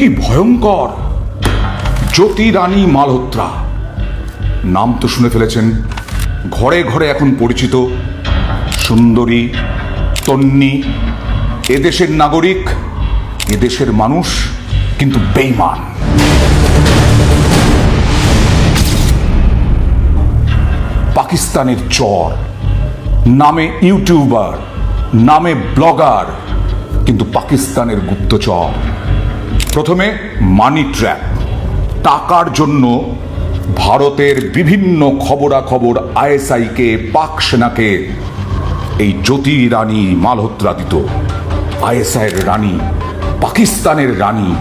কি ভয়ঙ্কর? জ্যোতি রানী মালহোত্রা। নাম তো শুনে ফেলেছেন। ঘরে ঘরে এখন পরিচিত সুন্দরী, তন্নি, এদেশের নাগরিক, এদেশের মানুষ, কিন্তু বেইমান পাকিস্তানের চর, নামে ইউটিউবার, নামে ব্লগার, কিন্তু পাকিস্তানের গুপ্তচর। প্রথমে মানি ট্র্যাপ টাকার জন্য ভারতের বিভিন্ন খবরাখবর আইএসআইকে পাক সেনাকে এই জ্যোতি রানী মালহোত্রা দিত। আইএসআইয়ের রানী, পাকিস্তানের রানী।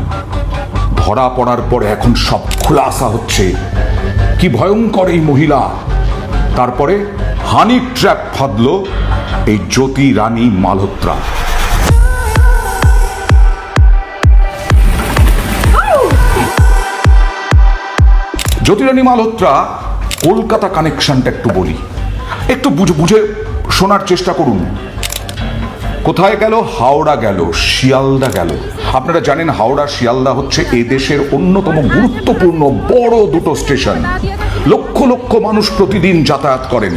ধরা পড়ার পরে এখন সব খোলাসা হচ্ছে। কি ভয়ঙ্কর এই মহিলা। তারপরে হানি ট্র্যাপ ফাদল এই জ্যোতি রানী মালহোত্রা। জ্যোতিরানী মালহোত্রা, কলকাতা কানেকশনটা একটু বলি। একটু বুঝে বুঝে শোনার চেষ্টা করুন। কোথায় গেল? হাওড়া গেল, শিয়ালদা গেল। আপনারা জানেন হাওড়া, শিয়ালদা হচ্ছে এই দেশের অন্যতম গুরুত্বপূর্ণ বড় দুটো স্টেশন। লক্ষ লক্ষ মানুষ প্রতিদিন যাতায়াত করেন।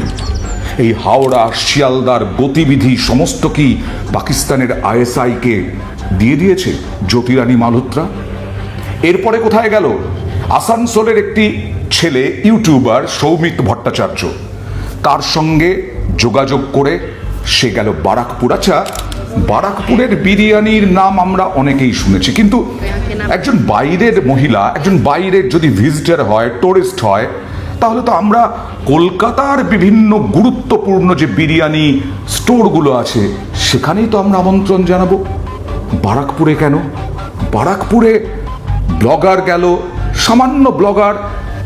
এই হাওড়া, শিয়ালদার গতিবিধি সমস্ত কি পাকিস্তানের আইএসআইকে দিয়ে দিয়েছে জ্যোতিরানী মালহোত্রা? এরপরে কোথায় গেল? আসানসোলের একটি ছেলে ইউটিউবার সৌমিত ভট্টাচার্য। তার সঙ্গে যোগাযোগ করে সে গেল বারাকপুর। আচ্ছা বারাকপুরের বিরিয়ানির নাম আমরা অনেকেই শুনেছি, কিন্তু একজন বাইরের মহিলা, একজন বাইরের যদি ভিজিটার হয় টুরিস্ট হয়, তাহলে তো আমরা কলকাতার বিভিন্ন গুরুত্বপূর্ণ যে বিরিয়ানি স্টোরগুলো আছে, সেখানেই তো আমরা আমন্ত্রণ জানাব। বারাকপুরে কেন? বারাকপুরে ব্লগার গেল সামান্য ব্লগার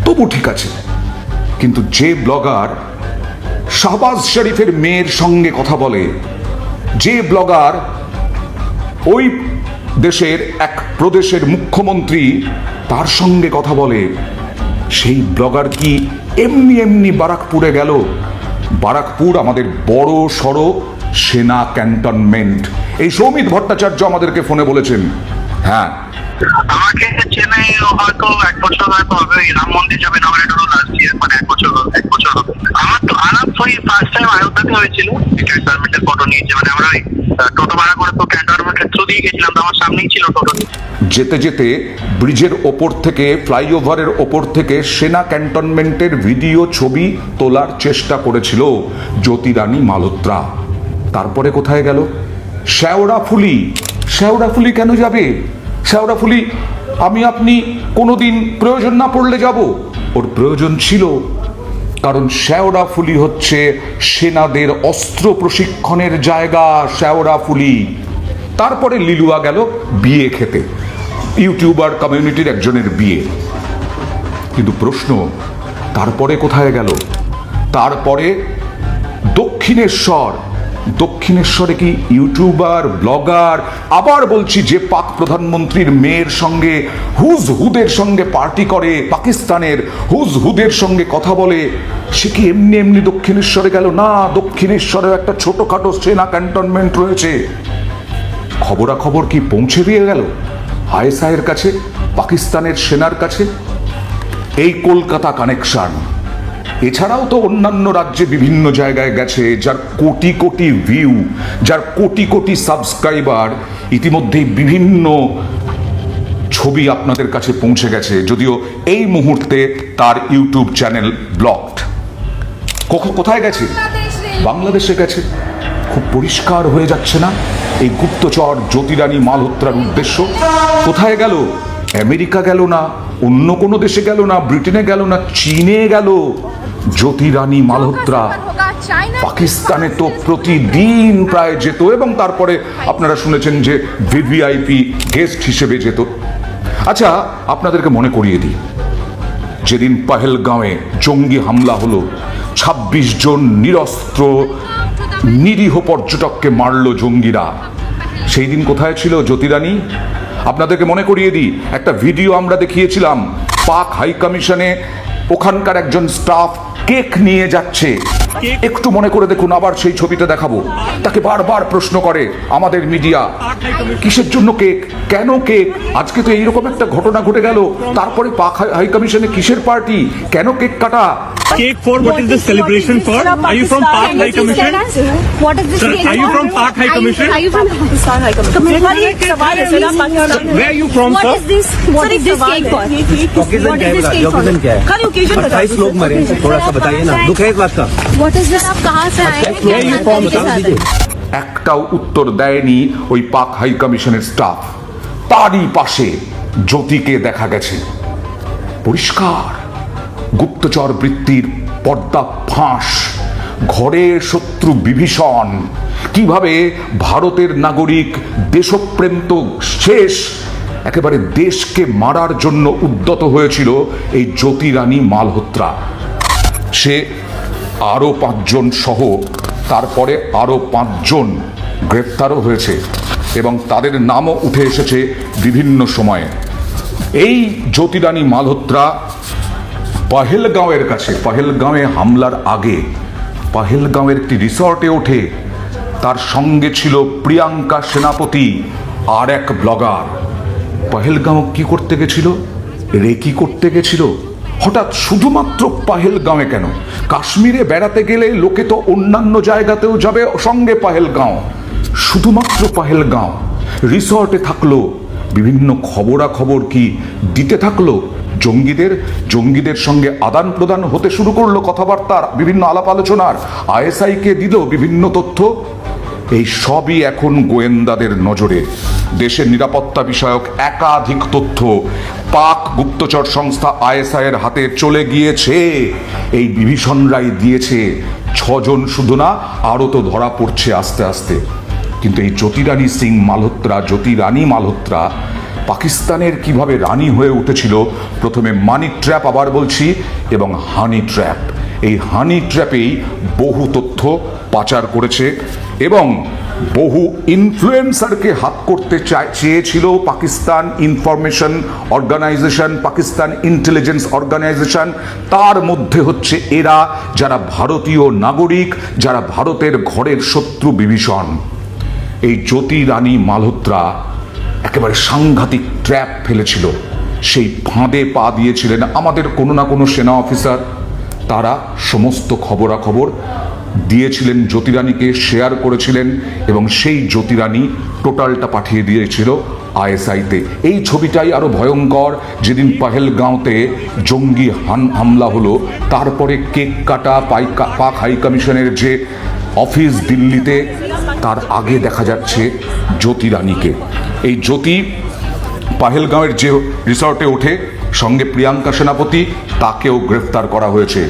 তবু ঠিক আছে। কিন্তু যে ব্লগার শাহবাজ শরীফের মেয়ের সঙ্গে কথা বলে, যে ব্লগার ওই দেশের এক প্রদেশের মুখ্যমন্ত্রী তার সঙ্গে কথা বলে, সেই ব্লগার কি এমনি এমনি বারাকপুরে গেল? বারাকপুর আমাদের বড় সড় সেনা ক্যান্টনমেন্ট। এই সৌমিত ভট্টাচার্য আমাদেরকে ফোনে বলেছেন। হ্যাঁ। আমাকে মানে ক্যান্টনমেন্টের মানে টোটো যেতে যেতে ব্রিজের ওপর থেকে, ফ্লাইওভারের ওপর থেকে সেনা ক্যান্টনমেন্টের ভিডিও ছবি তোলার চেষ্টা করেছিল জ্যোতিরানী মালহোত্রা। তারপরে কোথায় গেল? শেওড়াফুলি শেওড়াফুলি কেন যাবে? শেওড়াফুলি আমি আপনি কোনোদিন প্রয়োজন না পড়লে যাব। ওর প্রয়োজন ছিল কারণ শেওড়াফুলি হচ্ছে সেনাদের অস্ত্র প্রশিক্ষণের জায়গা শেওড়াফুলি তারপরে লিলুয়া গেল বিয়ে খেতে। ইউটিউবার কমিউনিটির একজনের বিয়ে। কিন্তু প্রশ্ন, তারপরে কোথায় গেল? তারপরে দক্ষিণেশ্বর। দক্ষিণেশ্বরে কি ইউটিউবার, ব্লগার, আবার বলছি যে পাক প্রধানমন্ত্রীর মেয়ের সঙ্গে, হুজ হুদের সঙ্গে পার্টি করে পাকিস্তানের, হুজ হুদের সঙ্গে কথা বলে, সে কি এমনি এমনি দক্ষিণেশ্বরে গেল? না দক্ষিণেশ্বরে একটা ছোটখাটো সেনা ক্যান্টনমেন্ট রয়েছে। খবরাখবর কি পৌঁছে দিয়ে গেল? আইএসআইয়ের কাছে? পাকিস্তানের সেনার কাছে? এই কলকাতা কানেকশন। এছাড়াও তো অন্যান্য রাজ্যে বিভিন্ন জায়গায় গেছে, যার কোটি কোটি ভিউ যার কোটি কোটি সাবস্ক্রাইবার ইতিমধ্যেই বিভিন্ন ছবি আপনাদের কাছে পৌঁছে গেছে। যদিও এই মুহূর্তে তার ইউটিউব চ্যানেল ব্লকড কোথায় গেছে? বাংলাদেশে গেছে। খুব পরিষ্কার হয়ে যাচ্ছে না? এই গুপ্তচর, জ্যোতিরানী মালহোত্রার উদ্দেশ্য? কোথায় গেল? আমেরিকা গেল না, অন্য কোনো দেশে গেল না, ব্রিটেনে গেল না, চীনে গেল। জ্যোতিরানী মালহোত্রা পাকিস্তানে তো প্রতিদিন প্রায় যেত এবং তারপরে আপনারা শুনেছেন যে ভিভিআইপি গেস্ট হিসেবে যেত। আচ্ছা আপনাদেরকে মনে করিয়ে দিই। যেদিন পাহেলগাঁওয়ে জঙ্গি হামলা হলো ২৬ জন নিরস্ত্র, নিরীহ পর্যটককে মারল জঙ্গিরা। সেই দিন কোথায় ছিল জ্যোতিরানী? আপনাদেরকে মনে করিয়ে দিই একটা ভিডিও আমরা দেখিয়েছিলাম পাক হাই কমিশনে ওখানকার একজন স্টাফ কেক নিয়ে যাচ্ছে একটু মনে করে দেখুন আবার সেই ছবিটা দেখাবো তাকে বারবার প্রশ্ন করে আমাদের মিডিয়া কিসের জন্য কেক কেন কেক আজকে তো এইরকম একটা ঘটনা ঘটে গেল তারপরে পাক হাই- হাই কমিশনে কিসের পার্টি কেন কেক কাটা Cake for what is the celebration for? Are you from Park High Commission? What is this Sir, cake are you for? from Park High Commission? Are you from Pakistan High Commission? सवाल ये सवाल है sir Pakistan Where are you from, What sir? is this? What is this cake for? Occasion What क्या is है this बता- cake for? Occasion क्या है खाली occasion बता अट्ठाईस लोग मरे हैं, थोड़ा सा बताइए ना दुख है इस बात का What is this? आप कहाँ से आए हैं? क्या you जानकारी from? के बता साथ दीजिए हैं? একটাও উত্তর দেয়নি ওই পাক হাই কমিশনের স্টাফ তারই পাশে জ্যোতিকে দেখা গেছে পরিষ্কার গুপ্তচর বৃত্তির পর্দা ফাঁস ঘরে শত্রু বিভীষণ কিভাবে ভারতের নাগরিক দেশপ্রেম তো শেষ একেবারে দেশকে মারার জন্য উদ্যত হয়েছিল এই জ্যোতি রানী মালহোত্রা সে আরও পাঁচজন সহ, তারপরে আরও পাঁচজন গ্রেপ্তারও হয়েছে এবং তাদের নামও উঠে এসেছে বিভিন্ন সময়ে। এই জ্যোতিরানী মালহোত্রা পাহেলগাঁওয়ের কাছে, পাহেলগাঁওয়ে হামলার আগে, পাহেলগাঁওয়ের একটি রিসর্টে ওঠে। তার সঙ্গে ছিল প্রিয়াঙ্কা সেনাপতি আর এক ব্লগার। পাহেলগাঁও কি করতে গেছিল? রেকি করতে গেছিল? হঠাৎ শুধুমাত্র পাহেলগাঁওয়ে কেন? কাশ্মীরে বেড়াতে গেলে লোকে তো অন্যান্য জায়গাতেও যাবে সঙ্গে পাহেলগাঁও। শুধুমাত্র পাহেলগাঁও। রিসর্টে থাকল। বিভিন্ন খবরাখবর কি দিতে থাকল? জঙ্গিদের জঙ্গিদের সঙ্গে আদান প্রদান হতে শুরু করল কথাবার্তার বিভিন্ন আলাপ আলোচনার। আইএসআইকে দিল বিভিন্ন তথ্য। এই সবই এখন গোয়েন্দাদের নজরে। দেশের নিরাপত্তা বিষয়ক একাধিক তথ্য পাক গুপ্তচর সংস্থা আইএসআই এর হাতে চলে গিয়েছে। এই বিভীষণ রায় দিয়েছে। ছজন শুধু না, আরও তো ধরা পড়ছে আস্তে আস্তে। কিন্তু এই জ্যোতিরানী সিং মালহোত্রা জ্যোতি রানী মালহোত্রা পাকিস্তানের কীভাবে রানী হয়ে উঠেছিল, প্রথমে মানি ট্র্যাপ আবার বলছি, এবং হানি ট্র্যাপ। এই হানি ট্র্যাপেই বহু তথ্য পাচার করেছে এবং বহু ইনফ্লুয়েন্সারকে হাত করতে চায়, চেয়েছিল Pakistan information organisation Pakistan intelligence organisation তার মধ্যে হচ্ছে এরা যারা ভারতীয় নাগরিক, যারা ভারতের ঘরের শত্রু বিভীষণ। এই জ্যোতি রানী মালহোত্রা একেবারে সাংঘাতিক ট্র্যাপ ফেলেছিল। সেই ফাঁদে পা দিয়েছিলেন আমাদের কোনো না কোনো সেনা অফিসার তারা সমস্ত খবরাখবর দিয়েছিলেন, জ্যোতিরানীকে শেয়ার করেছিলেন এবং সেই জ্যোতিরানী টোটালটা পাঠিয়ে দিয়েছিল আইএসআইতে। এই ছবিটাই আরও ভয়ঙ্কর, যেদিন পাহেলগাঁওতে জঙ্গি হান হামলা হলো, তারপরে কেক কাটা, পাইকা, পাক হাই কমিশনের যে অফিস দিল্লিতে, তার আগে দেখা যাচ্ছে জ্যোতি রানীকে এই জ্যোতি পাহেলগাঁওয়ের যে রিসর্টে ওঠে, সঙ্গে প্রিয়াঙ্কা সেনাপতি তাকেও গ্রেফতার করা হয়েছে।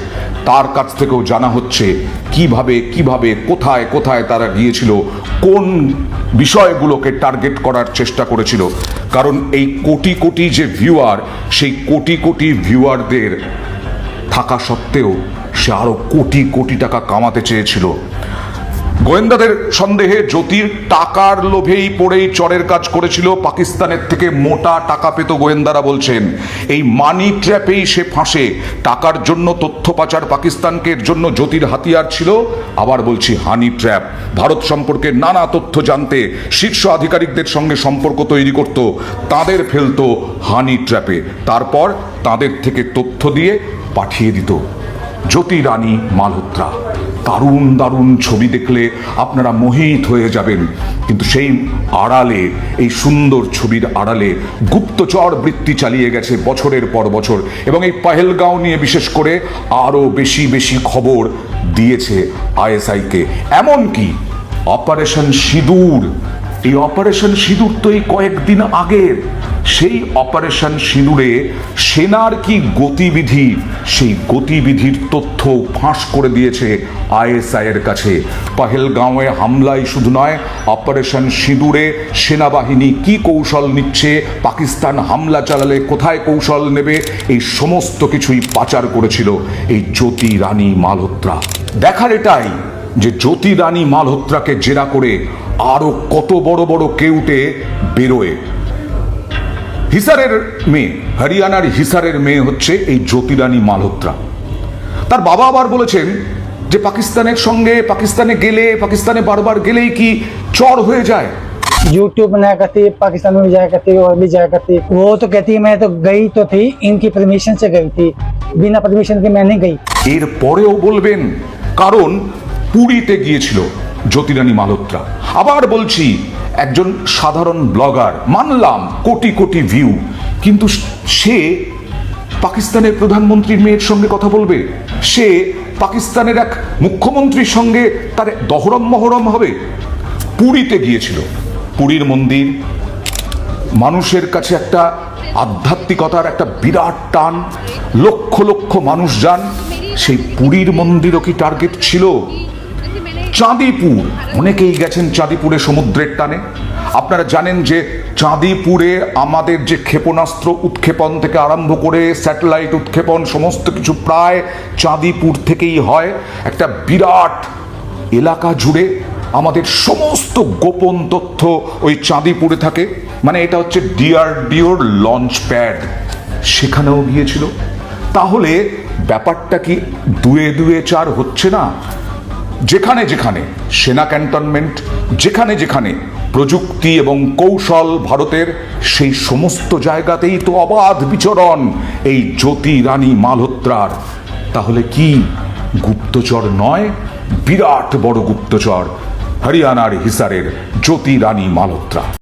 তার কাছ থেকেও জানা হচ্ছে কীভাবে কীভাবে, কোথায় কোথায় তারা গিয়েছিল, কোন বিষয়গুলোকে টার্গেট করার চেষ্টা করেছিল। কারণ এই কোটি কোটি যে ভিউয়ার, সেই কোটি কোটি ভিউয়ারদের থাকা সত্ত্বেও সে আরও কোটি কোটি টাকা কামাতে চেয়েছিল। গোয়েন্দাদের সন্দেহে জ্যোতির টাকার লোভেই পড়েই চরের কাজ করেছিল পাকিস্তানের থেকে মোটা টাকা পেত গোয়েন্দারা বলছেন। এই মানি ট্র্যাপেই সে ফাঁসে। টাকার জন্য তথ্য পাচার পাকিস্তানকে জন্য জ্যোতির হাতিয়ার ছিল। আবার বলছি হানি ট্র্যাপ ভারত সম্পর্কে নানা তথ্য জানতে শীর্ষ আধিকারিকদের সঙ্গে সম্পর্ক তৈরি করত। তাদের ফেলতো হানি ট্র্যাপে তারপর তাদের থেকে তথ্য দিয়ে পাঠিয়ে দিত। জ্যোতি রানী মালহোত্রা। দারুণ দারুণ ছবি দেখলে আপনারা মোহিত হয়ে যাবেন। কিন্তু সেই আড়ালে, এই সুন্দর ছবির আড়ালে গুপ্তচর বৃত্তি চালিয়ে গেছে বছরের পর বছর। এবং এই পাহেলগাঁও নিয়ে বিশেষ করে আরও বেশি বেশি খবর দিয়েছে আইএসআইকে। এমনকি অপারেশন সিঁদুর এই অপারেশন সিঁদুর তো এই কয়েকদিন আগের সেই অপারেশন সিঁদুরে সেনার কি গতিবিধি, সেই গতিবিধির তথ্য ফাঁস করে দিয়েছে আইএসআই এর কাছে। পাহেলগাঁওয়ে হামলায় শুধু নয়, অপারেশন সিঁদুরে সেনাবাহিনী কি কৌশল নিচ্ছে, পাকিস্তান হামলা চালালে কোথায় কৌশল নেবে, এই সমস্ত কিছুই পাচার করেছিল এই জ্যোতি রানী মালহোত্রা। দেখার এটাই যে জ্যোতি রানী মালহোত্রাকে জেরা করে আরো কত বড় বড় কেউটে বেরোয় হিসারের মেয়ে হরিয়ানার হিসারের মেয়ে হচ্ছে এই জ্যোতিরানী মালহোত্রা তার বাবা আবার বলেছেন যে পাকিস্তানের সঙ্গে পাকিস্তানে গেলে পাকিস্তানে বারবার গেলেই কি চর হয়ে যায় यूट्यूब बनाया करती पाकिस्तान में भी जाया करती और भी जाया करती वो तो कहती है मैं तो गई तो थी इनकी परमिशन से गई थी बिना परमिशन के मैं नहीं गई এর পরেও বলবেন কারণ পুরীতে গিয়েছিল জ্যোতিরানী মালহোত্রা আবার বলছি, একজন সাধারণ ব্লগার, মানলাম কোটি কোটি ভিউ কিন্তু সে পাকিস্তানের প্রধানমন্ত্রীর মেয়ের সঙ্গে কথা বলবে? সে পাকিস্তানের এক মুখ্যমন্ত্রীর সঙ্গে তার দহরম মহরম হবে? পুরীতে গিয়েছিল। পুরীর মন্দির, মানুষের কাছে একটা আধ্যাত্মিকতার একটা বিরাট টান, লক্ষ লক্ষ মানুষ যান। সেই পুরীর মন্দিরও কি টার্গেট ছিল? চাঁদিপুর। অনেকেই গেছেন চাঁদিপুরে সমুদ্রের টানে। আপনারা জানেন যে চাঁদিপুরে আমাদের যে ক্ষেপণাস্ত্র উৎক্ষেপণ থেকে আরম্ভ করে স্যাটেলাইট উৎক্ষেপণ, সমস্ত কিছু প্রায় চাঁদিপুর থেকেই হয়। একটা বিরাট এলাকা জুড়ে আমাদের সমস্ত গোপন তথ্য ওই চাঁদিপুরে থাকে। মানে এটা হচ্ছে ডিআরডিওর লঞ্চ প্যাড সেখানেও গিয়েছিল। তাহলে ব্যাপারটা কি দুয়ে দুয়ে চার হচ্ছে না? যেখানে যেখানে সেনা ক্যান্টনমেন্ট, যেখানে যেখানে প্রযুক্তি এবং কৌশল ভারতের, সেই সমস্ত জায়গাতেই তো অবাধ বিচরণ এই জ্যোতি রানী মালহোত্রার। তাহলে কি গুপ্তচর নয়? বিরাট বড় গুপ্তচর, হরিয়ানার হিসারের জ্যোতি রানী মালহোত্রা।